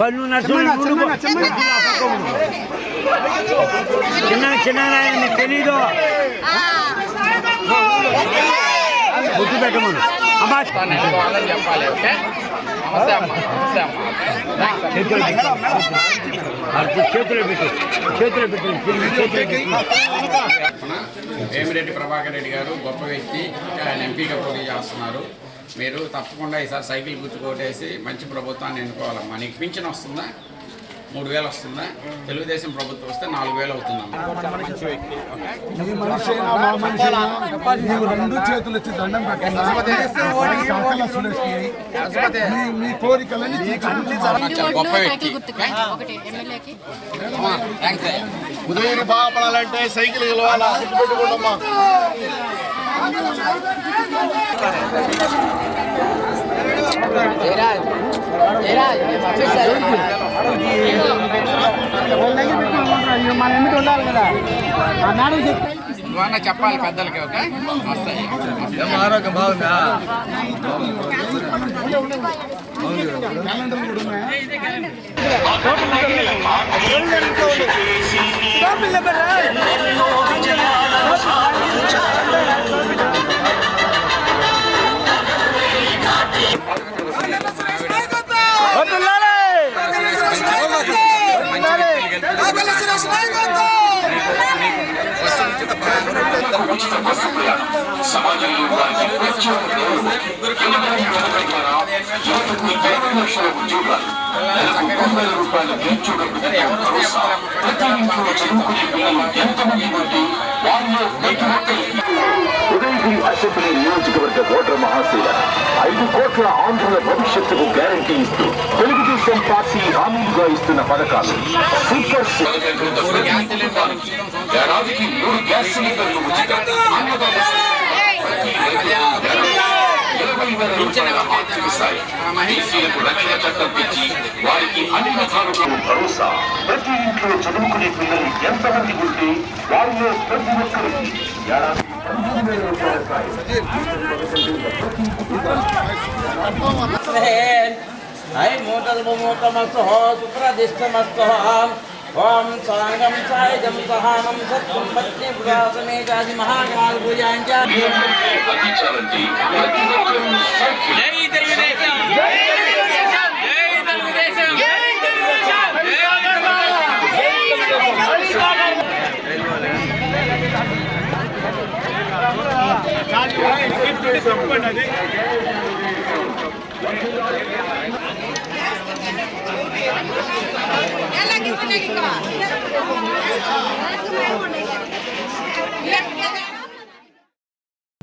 పన్ను నష్టం చిన్న చిన్న మీకు తెలీదు. గుర్తు పెట్టమను. అమ్మా చెప్పాలి ఓకే చేతులు పెట్టు. చేతులు పెట్టు. వేమిరెడ్డి ప్రభాకర్ రెడ్డి గారు గొప్ప వ్యక్తి ఆయన ఎంపీగా పోటీ చేస్తున్నారు. మీరు తప్పకుండా ఈసారి సైకిల్ గుర్తు కొట్టేసి మంచి ప్రభుత్వాన్ని ఎన్నుకోవాలమ్మా. నీకు పింఛన్ వస్తుందా? మూడు వేలు వస్తుందా? తెలుగుదేశం ప్రభుత్వం వస్తే నాలుగు వేలు అవుతుందమ్మా. మంచి వ్యక్తి. ఓకే నీ మనిషి అయినా మా మనిషి అయినా నీవు రెండు చేతులు ఇచ్చి దండం పెట్టినా సకల సురేష్కి మీ మీ కోరికలని తీర్చుకుంటున్నాను. చాలా గొప్ప సైకిల్ వ్యక్తి గుర్తుగా ఒకటి ఎమ్మెల్యేకి అమ్మా, థ్యాంక్స్ అయ్యా ఉదయం బాపడాలంటే సైకిల్ గెలవాలా గుర్తుపెట్టుకోండమ్మా నువ్వన్నా చెప్పాలి పెద్దలకి ఓకే నమస్తే ఆరోగ్యం బాగుందా ఉదయగిరి అసెంబ్లీ నియోజకవర్గ ఓటర్ మహాశీల ఐదు కోట్ల ఆంధ్రుల భవిష్యత్తుకు గ్యారంటీ ఇస్తూ తెలుగుదేశం పార్టీ హామీలుగా ఇస్తున్న పథకాలు సూపర్ ఏడాదికి మూడు గ్యాస్ సిలిండర్లు ఉచితం. వారికి అధిక కానుకలు భరోసా ప్రతి ఇంట్లో చదువుకునే పిల్లలు ఎంతమంది ఉంటే వారిలో ప్రతి ఒక్కరికి ఏడాది పదిహేను వేల రూపాయల సాయం హై మూటల్మూటమస్తు శుక్రదిష్టమస్తు ఓం సాంగం సాయుధం సహానం సత్యం పత్ని పురాతనే జాతి మహాకాల పూజాంచ సైకిల్